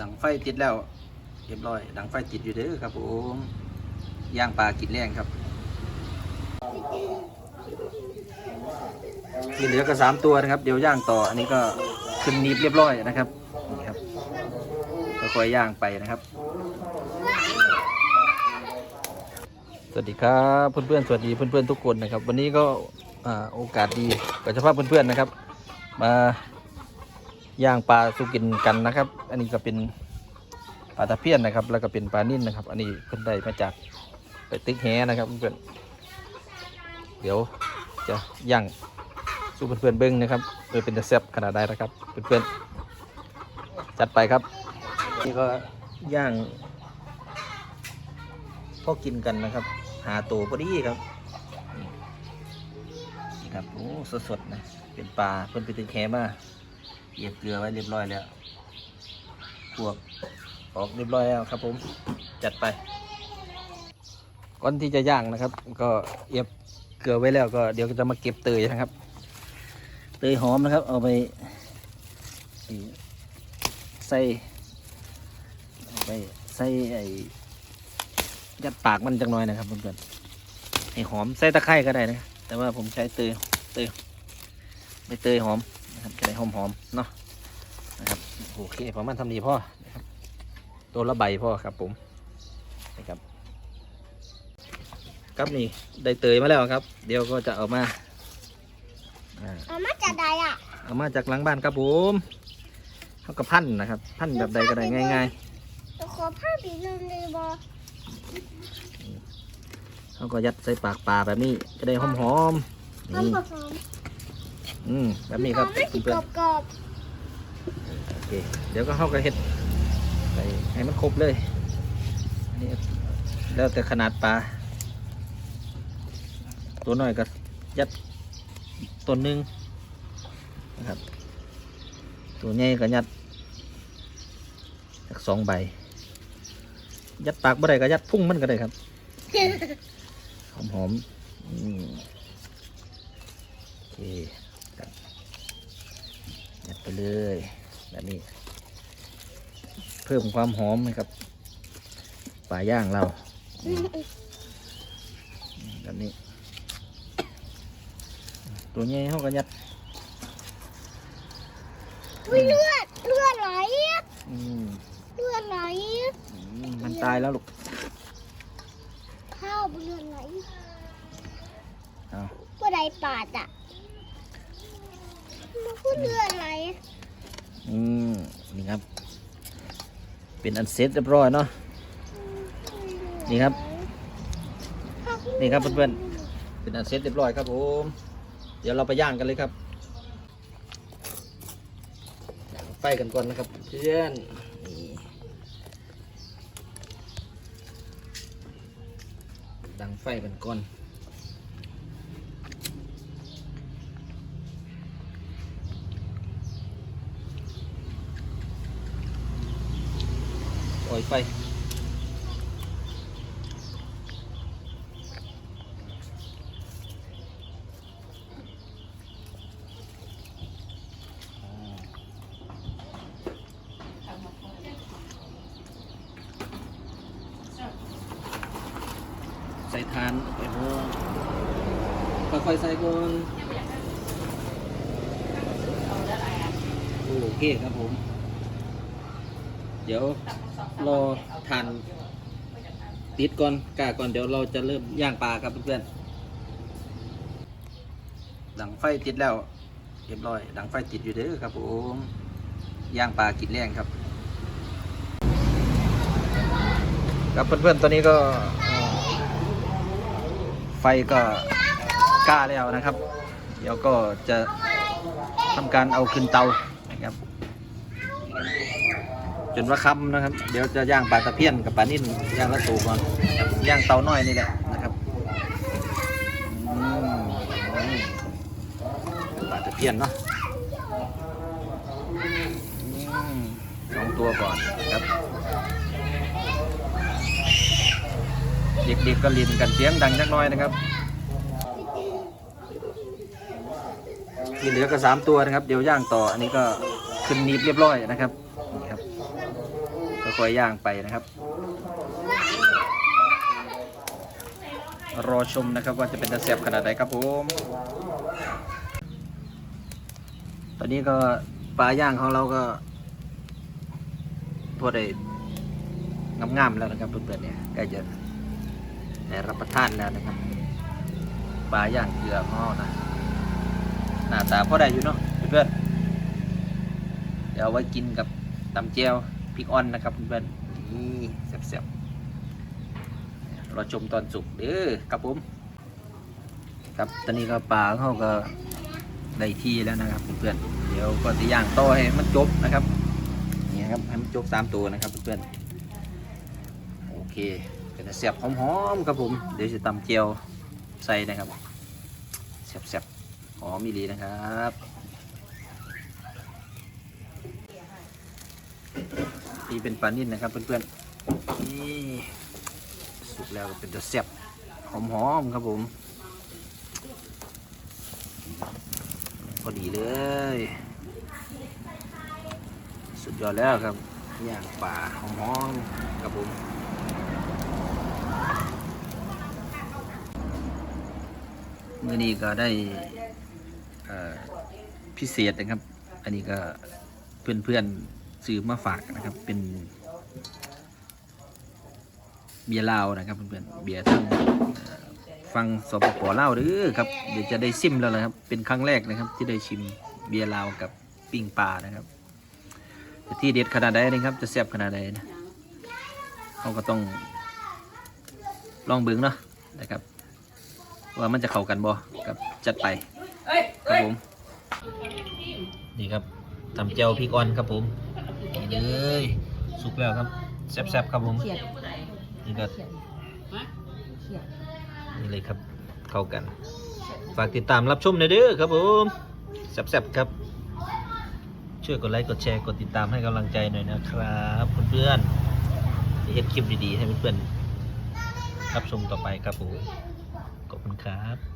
ดังไฟติดแล้วเรียบร้อย ดังไฟติดอยู่เด้อครับผมย่างปลากินแรงครับที่เหลือก็สามตัวนะครับ เดี๋ยวย่างต่อ อันนี้ก็ขึ้นนีบเรียบร้อยนะครับนี่ครับค่อยๆย่างไปนะครับ สวัสดีครับเพื่อนๆสวัสดีเพื่อนๆทุกคนนะครับ วันนี้ก็อ่าโอกาสดีกับเฉพาะเพื่อนๆนะครับ มา ย่างปลาสุกินกันนะครับ อันนี้ก็เป็นปลาตะเพียนนะครับ แล้วก็เป็นปลานิ่นนะครับ อันนี้เพิ่นได้มาจากไปตึกแหนะครับเพื่อนเดี๋ยวจะย่างสู้เพื่อนๆเบิ้งนะครับเพื่อเป็นตะแซ่บขนาดใดนะครับเพื่อนๆจัดไปครับ นี่ก็ย่างพอกินกันนะครับ หาตัวพอดีครับนี่ครับโอ้สดๆนะเป็นปลาเพิ่อนไปตึกแหมา เหยียบเกลือไว้เรียบร้อยแล้วพวกออกเรียบร้อยแล้วครับ ผมจัดไป ก่อนที่จะย่างนะครับ ก็เหยียบเกลือไว้แล้วก็เดี๋ยวจะมาเก็บเตยนะครับ เตยหอมนะครับ เอาไปใส่ไปใส่ไอ้ยัดปากมันจังน้อยนะครับเพื่อนๆให้หอมใส่ตะไคร้ก็ได้นะ แต่ว่าผมใช้เตยเตยใบเตยหอม นะครับจะได้หอมหอมๆเนาะนะครับโอเคประมาณทำดีพ่อนะครับตัวละใบพ่อครับผมนะครับครับนี่ได้เตยมาแล้วครับ เดี๋ยวก็จะเอามาอ่าเอามาจากใดอะเอามาจากหลังบ้านครับผมเขาก็พันนะครับ พันแบบใดก็ได้ง่ายจะขอผ้าบีนึงเลยบอๆเขาก็ยัดใส่ปากปลาแบบนี้จะได้หอมหอมๆหอมนี่กับห อมอืมแบบนี้หคอรับมไม่ติดเพื่กอนรอบกรอบๆโอเคเดี๋ยวก็เข้าก็เห็ดใส่ให้มันครบเลยอันนี้แล้วแต่ขนาดปลาตัวน้อยก็ยัดตัวหนึงนะครับ ตัวใหญ่ก็ยัดจากสองใบ ยัดปากบ่ได้ก็ยัดพุ่งมันก็ได้ครับหอมหอมๆอืมโอเคครับยัด ไปเลยแบบนี้ เพิ่มความหอมให้กับปลาย่างเราอืมแบบนี้ ตัวใหญ่เขาก็ยัดอุ๊ยเลือดเลือดไหลอืมเลือดไหลอืมมันตายแล้วลูกข้าวเลือดไหลเอาผู้ใดปาดอะ มันก็เลือดไหลอืมนี่ครับ เป็นอันเสร็จเรียบร้อยเนาะนี่ครับ นี่ครับเพื่อนเป็นอันเสร็จเรียบร้อยครับผมเดี๋ยวเราไปย่างกันเลยครับย่างไฟกันก่อนนะครับ เพื่อนนี่ดังไฟกันก่อน อยไฟใส่ทานไปโอ้ค่อยๆใส่ก่อนโอเคครับผม เดี๋ยวรอทานติดก่อนกาก่อนเดี๋ยวเราจะเริ่มย่างปลาครับเพื่อนๆดังไฟติดแล้วเรียบร้อย ดังไฟติดอยู่เด้อครับผมย่างปลากินแรงครับครับเพื่อนๆตอนนี้ก็ไฟก็กล้าแล้วนะครับ เดี๋ยวก็จะทำการเอาขึ้นเตานะครับ จนว่าค่ำนะครับ เดี๋ยวจะย่างปลาตะเพียนกับปลานิ่นย่างละตูก่อนย่างเตาน้อยนี่แหละนะครับปลาตะเพียนเนาะสองตัวก่อนครับ เด็กๆก็ลินกันเสียงดังจักหน้อยนะครับที่เหลือก็สามตัวนะครับ เดี๋ยวย่างต่ออันนี้ก็ขึ้นนีบเรียบร้อยนะครับ ค่อยย่างไปนะครับ รอชมนะครับว่าจะเป็นตะเสียบขนาดไหนครับผม ตอนนี้ก็ปลาย่างของเราก็พอได้งามๆแล้วนะครับเพื่อนๆเนี่ยใกล้จะได้รับประทานแล้วนะครับปลาย่างเกลือของเรานะหน้าตาพอได้อยู่เนาะเพื่อนๆเดี๋ยวเอาไว้กินกับตำเจียว พริกอ่อนนะครับเพื่อนๆนี่แซ่บๆรอชมตอนสุกเด้อครับผม ครับตอนนี้ก็ปลาเขาก็ได้ที่แล้วนะครับเพื่อนๆเดี๋ยวก็จะย่างต่อให้มันจบนะครับนี่ครับให้มันจบสามตัวนะครับเพื่อนๆโอเคเป็นเสียบหอมๆครับผมเดี๋ยวจะตำเจียวใส่นะครับเสียบๆหอมมีลีนะครับ นี่เป็นปลานิ่นนะครับเพื่อนๆนี่สุกแล้วเป็นตัวเสียบหอมๆครับผมพอดีเลย สุดยอดแล้วครับย่างป่าหอมๆครับผมเมื่อนี้ก็ได้พิเศษนะครับ อันนี้ก็เพื่อนๆ ซื้อมาฝากนะครับ เป็นเบียร์ลาวนะครับเพื่อนๆเบียร์ทั้งเอ่อฟังสปปลาวหรือครับเดี๋ยวจะได้ซิมแล้วนะครับ เป็นครั้งแรกนะครับ ที่ได้ชิมเบียร์ลาวกับปิ้งปลานะครับแต่ที่เด็ดขนาดใดนะครับ จะแซ่บขนาดใดนะเขาก็ต้องลองเบิ้งเนาะนะครับ ว่ามันจะเข้ากันบ่กับจัดไปครับผมนี่ครับทำเจียวพริกอ่อนครับผมนี่ เลยสุกแล้วครับแซ่บๆครับผมนี่ก็เขียดนี่เลยครับเข้ากัน ฝากติดตามรับชมหน่อยเด้อครับผมแซ่บๆครับช่วยกดไลค์กดแชร์กดติดตามให้กำลังใจหน่อยนะครับเพื่อนๆจะเห็นคลิปดีๆให้เพื่อนๆรับชมต่อไปครับผมขอบคุณครับ